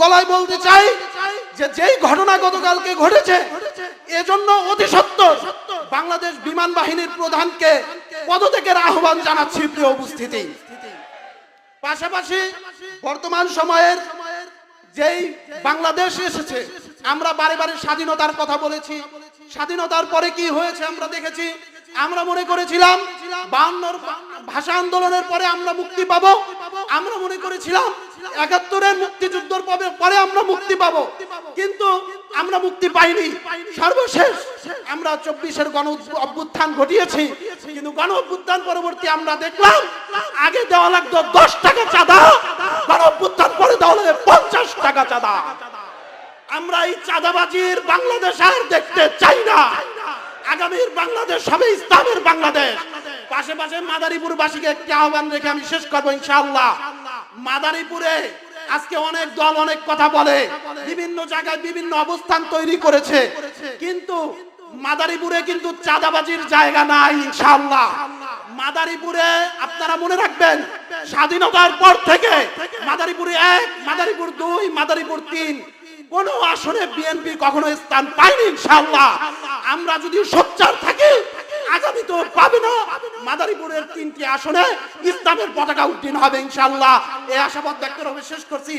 গলায় বলতে চাই যে যেই ঘটনা গতকালকে ঘটেছে, এজন্য অতি সত্য বাংলাদেশ বিমান বাহিনীর প্রধানকে পদত্যাগের আহ্বান জানাচ্ছি প্রিয় উপস্থিতি। পাশাপাশি বর্তমান সময়ের যেই বাংলাদেশ এসেছে, আমরা বারে বারে স্বাধীনতার কথা বলেছি। স্বাধীনতার পরে কি হয়েছে আমরা দেখেছি। আমরা মনে করেছিলাম বায়ান্নর ভাষা আন্দোলনের পরে আমরা মুক্তি পাবো। আমরা মনে করেছিলাম একাত্তরের মুক্তিযুদ্ধর পরে- আমরা মুক্তি পাবো। কিন্তু আমরা মুক্তি পাইনি। সর্বশেষ আমরা চব্বিশের গণ অভ্যুত্থান ঘটিয়েছি। কিন্তু গণ অভ্যুত্থান পরবর্তী আমরা দেখলাম, আগে দেওয়া লাগতো দশ টাকা চাঁদা, গণ অভ্যুত্থান পরে দেওয়া লাগে পঞ্চাশ টাকা চাঁদা। আমরা এই চাঁদাবাজির বাংলাদেশ আর দেখতে চাই না। আগামীর বাংলাদেশ হবে ইসলামের বাংলাদেশ। পাশে পাশে মাদারীপুর বাসীকে একটি আহ্বান রেখে আমি শেষ করব ইনশাআল্লাহ। মাদারীপুরে আজকে অনেক দল অনেক কথা বলে, বিভিন্ন জায়গায় বিভিন্ন অবস্থান তৈরি করেছে। কিন্তু মাদারীপুরে কিন্তু চাঁদাবাজির জায়গা নাই ইনশাআল্লাহ। মাদারীপুরে আপনারা মনে রাখবেন, স্বাধীনতার পর থেকে মাদারীপুরে এক, মাদারীপুর দুই, মাদারীপুর তিন, কোন আসনে বিএনপি কখনো স্থান পায়নি ইনশাআল্লাহ। আমরা যদি সোচ্চার থাকি তো পাবে না। মাদারীপুরের তিনটি আসনে ইসলামের পতাকা উত্তীর্ণ হবে ইনশাল্লাহ এই আশাবাদ ব্যক্ত হবে শেষ করছি।